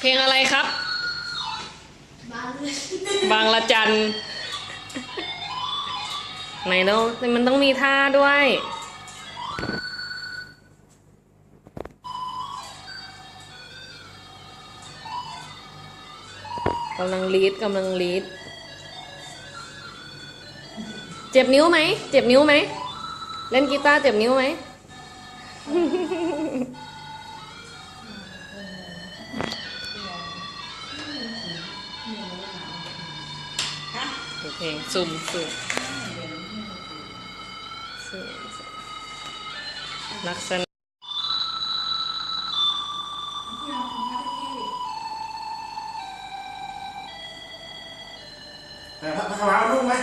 เพลงอะไรครับบางบางละจันไหนเนาะมันต้องมีท่าด้วยกำลังลีดกำลังลีดเจ็บนิ้วไหม เจ็บนิ้วไหม เล่นกีตาร์เจ็บนิ้วไหม ดูเพลงซุ่มสุ่มลักษณะแต่พระพระร้าวนุ่งไหม